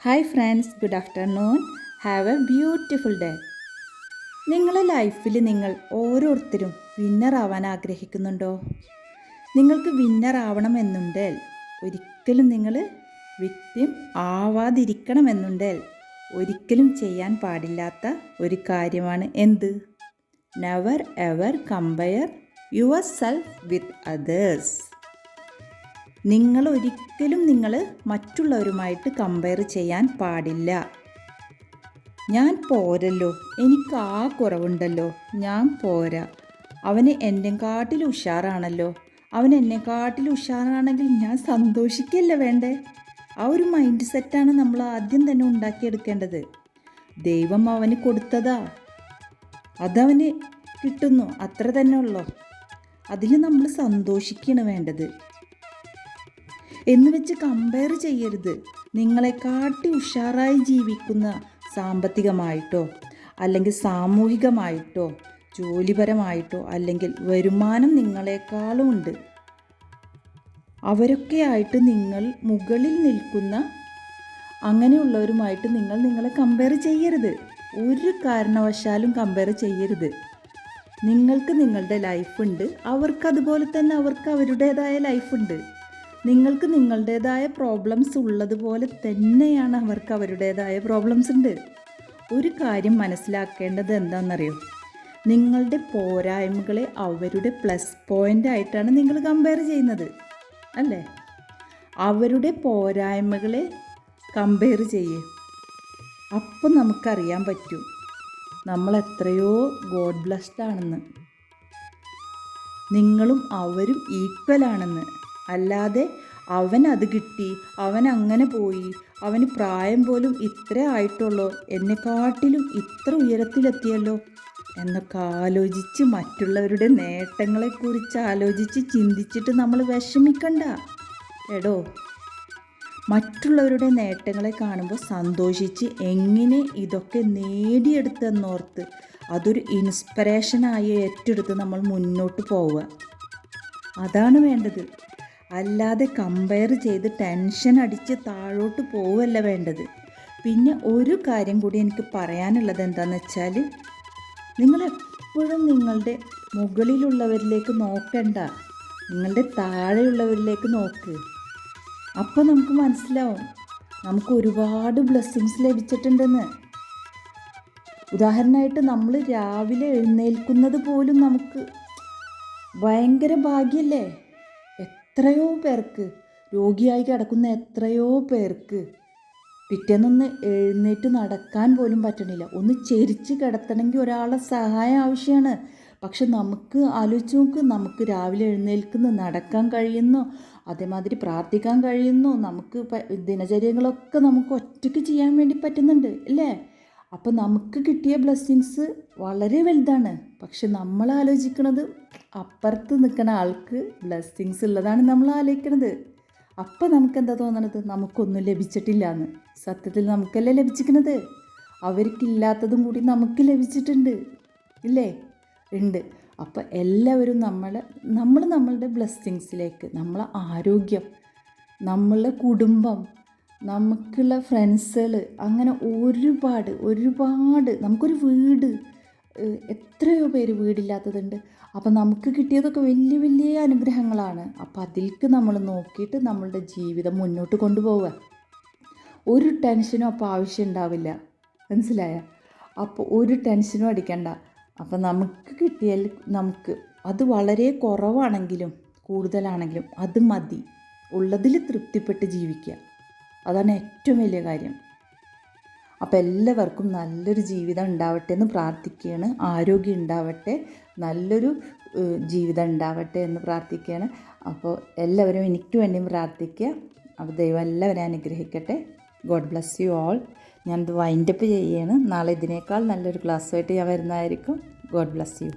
Hi friends good afternoon have a beautiful day നിങ്ങളുടെ ലൈഫിൽ നിങ്ങൾ ഓരോരുത്തരും വിന്നർ ആവാൻ ആഗ്രഹിക്കുന്നുണ്ടോ? നിങ്ങൾക്ക് വിന്നർ ആവണമെന്നുണ്ടെങ്കിൽ ഒരിക്കലും നിങ്ങൾ വിക്ടിം ആവാതിരിക്കണമെന്നുണ്ടെങ്കിൽ ഒരിക്കലും ചെയ്യാൻ പാടില്ലാത്ത ഒരു കാര്യമാണ് എന്ത്? Never ever compare yourself with others നിങ്ങൾ ഒരിക്കലും നിങ്ങൾ മറ്റുള്ളവരുമായിട്ട് കമ്പയർ ചെയ്യാൻ പാടില്ല. ഞാൻ പോരല്ലോ. എനിക്ക് ആ കുറവുണ്ടല്ലോ. ഞാൻ പോരാ. അവന് എന്നെ കാട്ടിൽ ഉഷാറാണല്ലോ. അവൻ എന്നെ കാട്ടിൽ ഉഷാറാണെങ്കിൽ ഞാൻ സന്തോഷിക്കല്ല വേണ്ടേ? ആ ഒരു മൈൻഡ് സെറ്റാണ് നമ്മൾ ആദ്യം തന്നെ ഉണ്ടാക്കിയെടുക്കേണ്ടത്. ദൈവം അവന് കൊടുത്തതാ. അതവന് കിട്ടുന്നു. അത്ര തന്നെ ഉള്ളോ? അതിൽ നമ്മൾ സന്തോഷിക്കുകയാണ് വേണ്ടത്. എന്ന് വെച്ച് കമ്പയർ ചെയ്യരുത്. നിങ്ങളെ കാട്ടി ഉഷാറായി ജീവിക്കുന്ന സാമ്പത്തികമായിട്ടോ അല്ലെങ്കിൽ സാമൂഹികമായിട്ടോ ജോലിപരമായിട്ടോ അല്ലെങ്കിൽ വരുമാനം നിങ്ങളെക്കാളും ഉണ്ട്. അവരൊക്കെയായിട്ട് നിങ്ങൾ മുകളിൽ നിൽക്കുന്ന അങ്ങനെയുള്ളവരുമായിട്ട് നിങ്ങൾ നിങ്ങളെ കമ്പയർ ചെയ്യരുത്. ഒരു കാരണവശാലും കമ്പയർ ചെയ്യരുത്. നിങ്ങൾക്ക് നിങ്ങളുടെ ലൈഫുണ്ട് അവർക്ക് അതുപോലെ തന്നെ അവർക്ക് അവരുടേതായ ലൈഫുണ്ട് നിങ്ങൾക്ക് നിങ്ങളുടേതായ പ്രോബ്ലംസ് ഉള്ളതുപോലെ തന്നെയാണ് അവർക്ക് അവരുടേതായ പ്രോബ്ലംസ് ഉണ്ട്. ഒരു കാര്യം മനസ്സിലാക്കേണ്ടത് എന്താണെന്നറിയോ? നിങ്ങളുടെ പോരായ്മകളെ അവരുടെ പ്ലസ് പോയിന്റ് ആയിട്ടാണ് നിങ്ങൾ കമ്പയർ ചെയ്യുന്നത്. അല്ലേ? അവരുടെ പോരായ്മകളെ കമ്പയർ ചെയ്യേ. അപ്പം നമുക്കറിയാൻ പറ്റും നമ്മൾ എത്രയോ ഗോഡ് ബ്ലസ്ഡ് ആണെന്ന്. നിങ്ങളും അവരും ഈക്വൽ ആണെന്ന്. അല്ലാതെ അവൻ അത് കിട്ടി അവൻ അങ്ങനെ പോയി അവന് പ്രായം പോലും ഇത്ര ആയിട്ടുള്ളോ എന്നെക്കാട്ടിലും ഇത്ര ഉയരത്തിലെത്തിയല്ലോ എന്നൊക്കെ ആലോചിച്ച് മറ്റുള്ളവരുടെ നേട്ടങ്ങളെക്കുറിച്ച് ആലോചിച്ച് ചിന്തിച്ചിട്ട് നമ്മൾ വിഷമിക്കണ്ട. എടോ മറ്റുള്ളവരുടെ നേട്ടങ്ങളെ കാണുമ്പോൾ സന്തോഷിച്ച് എങ്ങനെ ഇതൊക്കെ നേടിയെടുത്തെന്നോർത്ത് അതൊരു ഇൻസ്പിറേഷനായി ഏറ്റെടുത്ത് നമ്മൾ മുന്നോട്ട് പോവുക. അതാണ് വേണ്ടത്. അല്ലാതെ കമ്പയർ ചെയ്ത് ടെൻഷൻ അടിച്ച് താഴോട്ട് പോവല്ല വേണ്ടത്. പിന്നെ ഒരു കാര്യം കൂടി എനിക്ക് പറയാനുള്ളത് എന്താണെന്ന് വെച്ചാൽ നിങ്ങൾ എപ്പോഴും നിങ്ങളുടെ മുകളിലുള്ളവരിലേക്ക് നോക്കണ്ട. നിങ്ങളുടെ താഴെയുള്ളവരിലേക്ക് നോക്ക്. അപ്പോൾ നമുക്ക് മനസ്സിലാവും. നമുക്ക് ഒരുപാട് ബ്ലെസ്സിങ്സ് ലഭിച്ചിട്ടുണ്ടെന്ന്. ഉദാഹരണമായിട്ട് നമ്മൾ രാവിലെ എഴുന്നേൽക്കുന്നത് പോലും നമുക്ക് ഭയങ്കര ഭാഗ്യല്ലേ? എത്രയോ പേർക്ക് രോഗിയായി കിടക്കുന്ന എത്രയോ പേർക്ക് പിറ്റേന്നൊന്ന് എഴുന്നേറ്റ് നടക്കാൻ പോലും പറ്റണില്ല. ഒന്ന് ചെരിച്ച് കിടത്തണമെങ്കിൽ ഒരാളെ സഹായം ആവശ്യമാണ് പക്ഷെ നമുക്ക് ആലോചിച്ച് നോക്ക് നമുക്ക് രാവിലെ എഴുന്നേൽക്കുന്നു നടക്കാൻ കഴിയുന്നു അതേമാതിരി പ്രാർത്ഥിക്കാൻ കഴിയുന്നു നമുക്ക് ദിനചര്യങ്ങളൊക്കെ നമുക്ക് ഒറ്റയ്ക്ക് ചെയ്യാൻ വേണ്ടി പറ്റുന്നുണ്ട് അല്ലേ? അപ്പോൾ നമുക്ക് കിട്ടിയ ബ്ലെസ്സിങ്സ് വളരെ വലുതാണ്. പക്ഷെ നമ്മൾ ആലോചിക്കുന്നത് അപ്പുറത്ത് നിൽക്കുന്ന ആൾക്ക് ബ്ലെസ്സിങ്സ് ഉള്ളതാണ് നമ്മൾ ആലോചിക്കുന്നത് അപ്പം നമുക്ക് എന്താ തോന്നണത്? നമുക്കൊന്നും ലഭിച്ചിട്ടില്ല എന്ന് സത്യത്തിൽ നമുക്കല്ലേ ലഭിച്ചിരിക്കുന്നത് അവർക്കില്ലാത്തതും കൂടി നമുക്ക് ലഭിച്ചിട്ടുണ്ട്. ഇല്ലേ? ഉണ്ട്. അപ്പോൾ എല്ലാവരും നമ്മൾ നമ്മൾ നമ്മളുടെ ബ്ലെസ്സിങ്സിലേക്ക് നമ്മളെ ആരോഗ്യം നമ്മളുടെ കുടുംബം നമുക്കുള്ള ഫ്രണ്ട്സുകൾ അങ്ങനെ ഒരുപാട് ഒരുപാട്. നമുക്കൊരു വീട്. എത്രയോ പേര് വീടില്ലാത്തതുണ്ട്. അപ്പം നമുക്ക് കിട്ടിയതൊക്കെ വലിയ വലിയ അനുഗ്രഹങ്ങളാണ്. അപ്പം അതിലേക്ക് നമ്മൾ നോക്കിയിട്ട് നമ്മളുടെ ജീവിതം മുന്നോട്ട് കൊണ്ടുപോവുക. ഒരു ടെൻഷനും അപ്പോൾ ആവശ്യം ഉണ്ടാവില്ല. മനസ്സിലായ? അപ്പോൾ ഒരു ടെൻഷനും അടിക്കണ്ട. അപ്പം നമുക്ക് കിട്ടിയാൽ നമുക്ക് അത് വളരെ കുറവാണെങ്കിലും കൂടുതലാണെങ്കിലും അത് മതി. ഉള്ളതിൽ തൃപ്തിപ്പെട്ട് ജീവിക്കുക. അതാണ് ഏറ്റവും വലിയ കാര്യം. അപ്പോൾ എല്ലാവർക്കും നല്ലൊരു ജീവിതം ഉണ്ടാവട്ടെ എന്ന് പ്രാർത്ഥിക്കുകയാണ്. ആരോഗ്യം ഉണ്ടാവട്ടെ നല്ലൊരു ജീവിതം ഉണ്ടാവട്ടെ എന്ന് പ്രാർത്ഥിക്കുകയാണ്. അപ്പോൾ എല്ലാവരും എനിക്ക് വേണ്ടിയും പ്രാർത്ഥിക്കുക. അപ്പോൾ ദൈവം എല്ലാവരെയും അനുഗ്രഹിക്കട്ടെ. ഗോഡ് ബ്ലസ് യു ഓൾ ഞാനത് വൈൻഡപ്പ് ചെയ്യുകയാണ് നാളെ ഇതിനേക്കാൾ നല്ലൊരു ക്ലാസ്സുമായിട്ട് ഞാൻ വരുന്നതായിരിക്കും. God bless U